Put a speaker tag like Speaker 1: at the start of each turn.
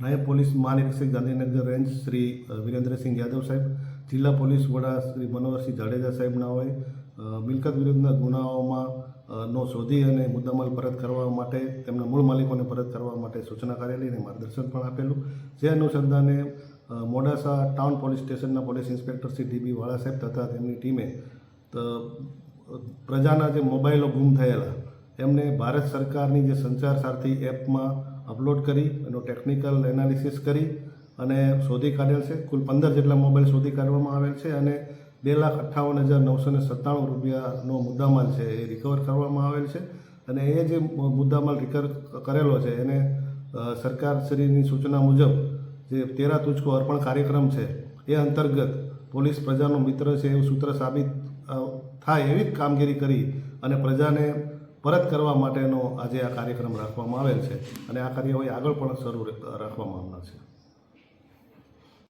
Speaker 1: નાયબ પોલીસ મહાનિરીક્ષક ગાંધીનગર રેન્જ શ્રી વિરેન્દ્રસિંહ યાદવ સાહેબ, જિલ્લા પોલીસ વડા શ્રી મનોહરસિંહ જાડેજા સાહેબના હોય મિલકત વિરુદ્ધના ગુનાઓમાં નો શોધી અને મુદ્દામાલ પરત કરવા માટે, તેમના મૂળ માલિકોને પરત કરવા માટે સૂચના કરેલી અને માર્ગદર્શન પણ આપેલું. જે અનુસંધાને મોડાસા ટાઉન પોલીસ સ્ટેશનના police inspector Shri DB Vala સાહેબ તથા તેમની ટીમે પ્રજાના જે મોબાઈલો ગુમ થયેલા, એમને ભારત સરકારની જે સંચાર સારથી એપમાં અપલોડ કરી, એનું ટેકનિકલ એનાલિસિસ કરી અને શોધી કાઢેલ છે. કુલ પંદર જેટલા મોબાઈલ શોધી કાઢવામાં આવેલ છે અને બે લાખ અઠ્ઠાવન હજાર નવસો ને સત્તાણું રૂપિયાનો મુદ્દામાલ છે એ રિકવર કરવામાં આવેલ છે. અને એ જે મુદ્દામાલ રિકવર કરેલો છે, એને સરકારશ્રીની સૂચના મુજબ જે તેરા તુચકો અર્પણ કાર્યક્રમ છે, એ અંતર્ગત પોલીસ પ્રજાનો મિત્ર છે એવું સૂત્ર સાબિત થાય એવી જ કામગીરી કરી અને પ્રજાને પરત કરવા માટેનો આજે આ કાર્યક્રમ રાખવામાં આવેલ છે અને આ કાર્યવાહી આગળ પણ શરૂ રાખવામાં આવનાર છે.